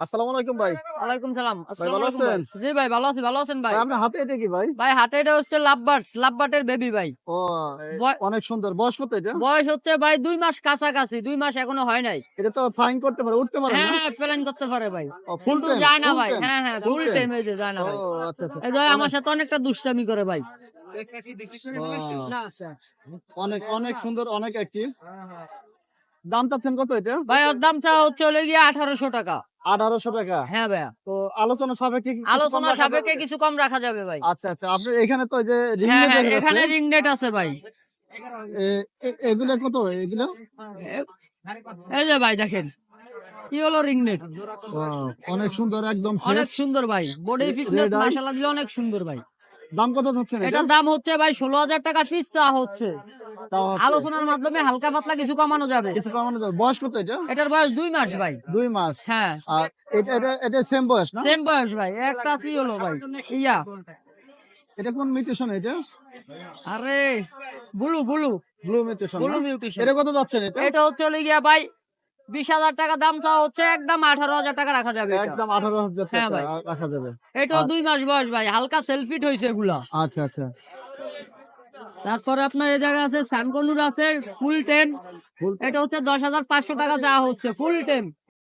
আসসালামু আলাইকুম ভাই। ওয়ালাইকুম সালাম। ভালো আছেন? জি ভাই ভালো আছি ভালো আছেন ভাই। ভাই আপনার হাতে এটা কি ভাই? ভাই হাতে এটা হচ্ছে লাভবাট লাভবাটের বেবি ভাই। ও অনেক সুন্দর। বয়স কত এটা? বয়স হচ্ছে ভাই দুই মাস কাছাকাছি দুই মাস এখনও হয় নাই। এটা তো ফাইন করতে পারে উঠতে পারে হ্যাঁ প্ল্যান করতে পারে ভাই। ফুল কিন্তু যায় না ভাই। হ্যাঁ হ্যাঁ ফুল টাইম এই যায় না ভাই। আচ্ছা আচ্ছা ভাই আমার সাথে অনেকটা দুষ্টামি করে ভাই। অনেক অনেক সুন্দর অনেক অ্যাক্টিভ দাম চাচ্ছেন কত এটা? ভাই ওর দামটা হচ্ছে হলে গিয়ে আঠারোশো টাকা। আঠারোশো টাকা। হ্যাঁ ভাইয়া। তো আলোচনা সাপেক্ষে আলোচনা সাপেক্ষে কিছু কম রাখা যাবে ভাই। আচ্ছা আচ্ছা আপনি এখানে তো যে হ্যাঁ হ্যাঁ এখানে রিং নেট আছে ভাই। এগুলো কত এগুলো? এই যে ভাই দেখেন রিং নেট অনেক সুন্দর একদম অনেক সুন্দর ভাই। বডি ফিটনেস মাশাআল্লাহ অনেক সুন্দর ভাই। দাম কত চাচ্ছেন এটা দাম হচ্ছে ভাই ষোলো হাজার টাকা পিস চা হচ্ছে। আলোচনার মাধ্যমে হালকা পাতলা কিছু কমানো যাবে। কিছু কমানো যাবে। বয়স কত এটা? এটার বয়স দুই মাস ভাই। দুই মাস। হ্যাঁ। আর এটা এটা এটা সেম বয়স না? সেম বয়স ভাই। একটা কি হলো ভাই? ইয়া। এটা কোন মিউটেশন এটা? আরে blue blue. Blue mutation blue mutation এটা কত যাচ্ছেন এটা? এটা হচ্ছে হলো গিয়া ভাই বিশ হাজার টাকা দাম চাওয়া হচ্ছে একদম আঠারো হাজার টাকা রাখা যাবে একদম আঠারো হাজার হ্যাঁ ভাই। রাখা যাবে। এটাও দুই মাস বয়স ভাই হালকা সেলফিট হয়েছে এগুলা। আচ্ছা আচ্ছা। তারপরে আপনার এই জায়গা আছে সানকনুর আছে ফুল টেন এটা হচ্ছে দশ হাজার পাঁচশো টাকা যাওয়া হচ্ছে ফুল টেন